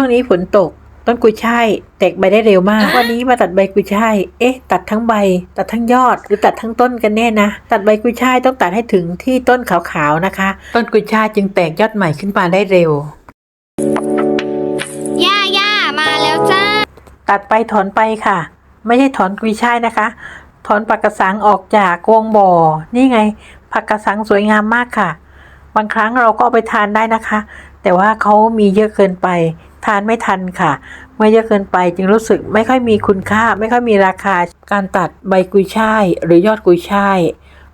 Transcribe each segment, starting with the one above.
ช่วงนี้ฝนตก ต้นกุยช่ายแตกใบได้เร็วมาก วันนี้มาตัดใบกุยช่าย เอ๊ะ ตัดทั้งใบ ตัดทั้งยอด หรือตัดทั้งต้นกันแน่นะ ตัดใบกุยช่ายต้องตัดให้ถึงที่ต้นขาวๆนะคะ ต้นกุยช่ายจึงแตกยอดใหม่ขึ้นมาได้เร็ว ย่าย่ามาแล้วจ้า ตัดไปถอนไปค่ะ ไม่ใช่ถอนกุยช่ายนะคะ ถอนผักกระสังออกจากวงบ่อ นี่ไง ผักกระสังสวยงามมากค่ะ บางครั้งเราก็เอาไปทานได้นะคะ แต่ว่าเขามีเยอะเกินไป ทานไม่ทันค่ะ เมื่อเยอะเกินไปจึงรู้สึกไม่ค่อยมีคุณค่า ไม่ค่อยมีราคา การตัดใบกุยช่ายหรือยอดกุยช่าย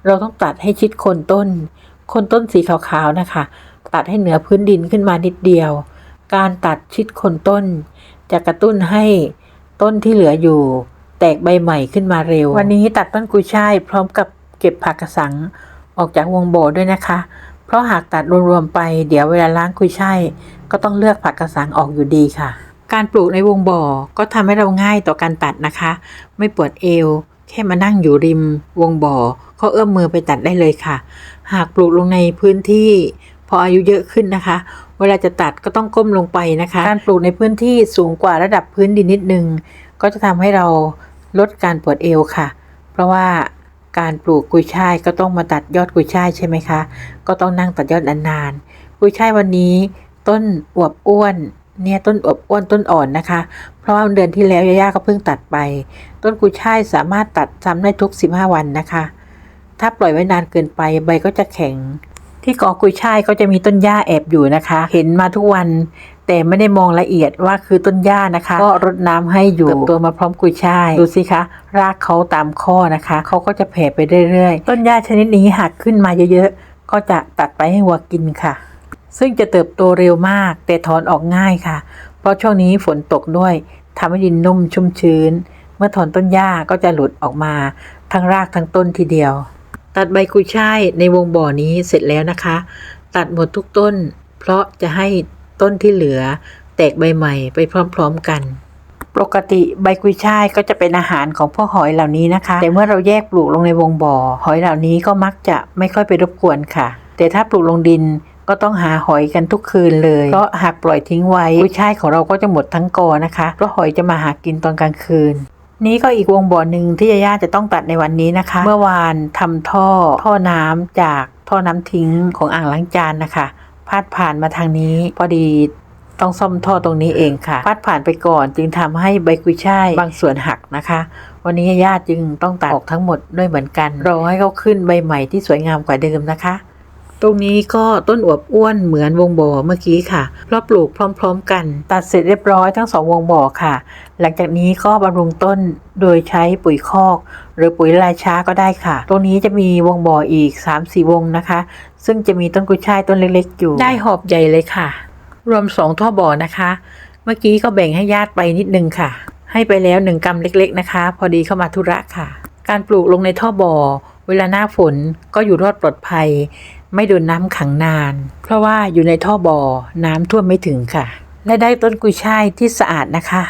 เราต้องตัดให้ชิดโคนต้นโคนต้นสีขาวๆนะคะ ตัดให้เหนือพื้นดินขึ้นมานิดเดียว การตัดชิดโคนต้น จะกระตุ้นให้ต้นที่เหลืออยู่ แตกใบใหม่ขึ้นมาเร็ว วันนี้ตัดต้นกุยช่ายพร้อมกับเก็บผักกระสังออกจากวงโบด้วยนะคะ เพราะหากตัดรวมๆไปเดี๋ยวเวลาล้างกุยช่ายก็ต้องเลือกผักกระสังออกอยู่ดีค่ะ การปลูกในวงบ่อก็ทำให้เราง่ายต่อการตัดนะคะ ไม่ปวดเอว แค่มานั่งอยู่ริม วงบ่อก็เอื้อมมือไปตัดได้เลยค่ะ หากปลูกลงในพื้นที่ พออายุเยอะขึ้นนะคะ เวลาจะตัดก็ต้องก้มลงไปนะคะ การปลูกในพื้นที่สูงกว่าระดับพื้นดินนิดนึงก็จะทำให้เราลดการปวดเอวค่ะ เพราะว่า การปลูกกุยช่ายก็ต้องมาตัดยอดกุยช่ายใช่ไหมคะ ก็ต้องนั่งตัดยอดนานๆกุยช่ายวันนี้ ต้นอวบอ้วนเนี่ยต้นอวบอ้วนต้นอ่อนนะคะ เพราะว่าเดือนที่แล้วย่าๆก็เพิ่งตัดไป ต้นกุยช่ายสามารถตัดซ้ำได้ทุก 15 วันนะคะ ถ้าปล่อยไว้นานเกินไปใบก็จะแข็ง ที่กอกุยช่ายก็จะมีต้นหญ้าแอบอยู่นะคะ เห็นมาทุกวัน แต่ไม่ได้มองละเอียดว่าคือต้นหญ้านะคะ ก็รดน้ำให้อยู่เติบโตมาพร้อมกุยช่ายดูสิคะ รากเขาตามข้อนะคะเขาก็จะแผ่ไปเรื่อยๆ ต้นหญ้าชนิดนี้หากขึ้นมาเยอะๆ ก็จะตัดไปให้วัวกินค่ะ ซึ่งจะเติบโตเร็วมาก แต่ถอนออกง่ายค่ะ เพราะช่วงนี้ฝนตกด้วยทำให้ดินนุ่มชุ่มชื้น เมื่อถอนต้นหญ้าก็จะหลุดออกมา ทั้งรากทั้งต้นทีเดียว ตัดใบกุยช่ายในวงบ่อนี้เสร็จแล้วนะคะ ตัดหมดทุกต้น เพราะจะให้ ต้นที่เหลือ แตกใบใหม่ไปพร้อมๆกัน ปกติใบกุยช่ายก็จะเป็นอาหารของพวกหอยเหล่านี้นะคะ แต่เมื่อเราแยกปลูกลงในวงบ่อ หอยเหล่านี้ก็มักจะไม่ค่อยไปรบกวนค่ะ แต่ถ้าปลูกลงดินก็ต้องหาหอยกันทุกคืนเลย เพราะหากปล่อยทิ้งไว้กุยช่ายของเราก็จะหมดทั้งกอนะคะ เพราะหอยจะมาหากินตอนกลางคืน นี้ก็อีกวงบ่อหนึ่งที่ย่าจะต้องตัดในวันนี้นะคะ เมื่อวานทำท่อท่อน้ำจากท่อน้ำทิ้งของอ่างล้างจานนะคะ พาดผ่านมาทางนี้พอดีต้องซ่อมท่อตรงนี้เองค่ะพาดผ่านไปก่อนจึงทำให้ใบกุยช่ายบางส่วนหักนะคะ วันนี้ญาติจึงต้องตัดออกทั้งหมดด้วยเหมือนกันรอให้เขาขึ้นใบใหม่ที่สวยงามกว่าเดิมนะคะ ตรงนี้ก็ต้นอวบอ้วนเหมือนวงบ่อเมื่อกี้ค่ะ เพราะปลูกพร้อม ๆ กัน ตัดเสร็จเรียบร้อยทั้งสองวงบ่อค่ะ หลังจากนี้ก็บำรุงต้นโดยใช้ปุ๋ยคอก หรือปุ๋ยลายช้าก็ได้ค่ะ ตรงนี้จะมีวงบ่ออีก 3-4 วงนะคะ ซึ่งจะมีต้นกุยช่ายต้นเล็กๆ อยู่ ได้หอบใหญ่เลยค่ะ รวมสองท่อบ่อนะคะ เมื่อกี้ก็แบ่งให้ญาติไปนิดนึงค่ะ ให้ไปแล้วหนึ่งกำเล็ก ๆนะคะ พอดีเข้ามาธุระค่ะ การปลูกลงในท่อบ่อเวลาหน้าฝนก็อยู่รอดปลอดภัย ไม่โดนน้ำขังนาน เพราะว่าอยู่ในท่อบ่อน้ำท่วมไม่ถึงค่ะ และได้ต้นกุยช่ายที่สะอาดนะคะ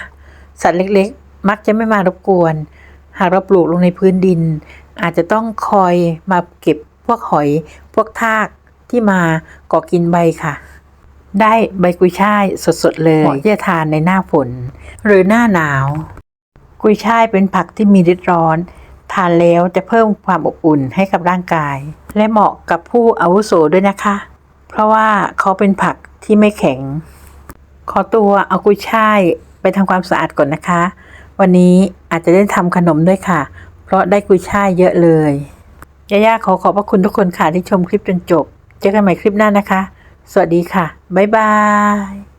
สัตว์เล็กๆ มักจะไม่มารบกวน หากเราปลูกลงในพื้นดิน อาจจะต้องคอยมาเก็บพวกหอย พวกทากที่มาเกาะกินใบค่ะ ได้ใบกุยช่ายสดๆเลยเหมาะที่จะทานในหน้าฝน หรือหน้าหนาว กุยช่ายเป็นผักที่มีฤทธิ์ร้อน ทานแล้วจะเพิ่มความอบอุ่นให้กับร่างกาย และเหมาะกับผู้อาวุโสด้วยนะคะ เพราะว่าเขาเป็นผักที่ไม่แข็ง ขอตัวเอากุยช่ายไปทำความสะอาดก่อนนะคะ วันนี้อาจจะได้ทำขนมด้วยค่ะ เพราะได้กุยช่ายเยอะเลยย่าๆขอขอบพระคุณทุกคนค่ะที่ชมคลิปจนจบ เจอกันใหม่คลิปหน้านะคะ สวัสดีค่ะ บ๊ายบาย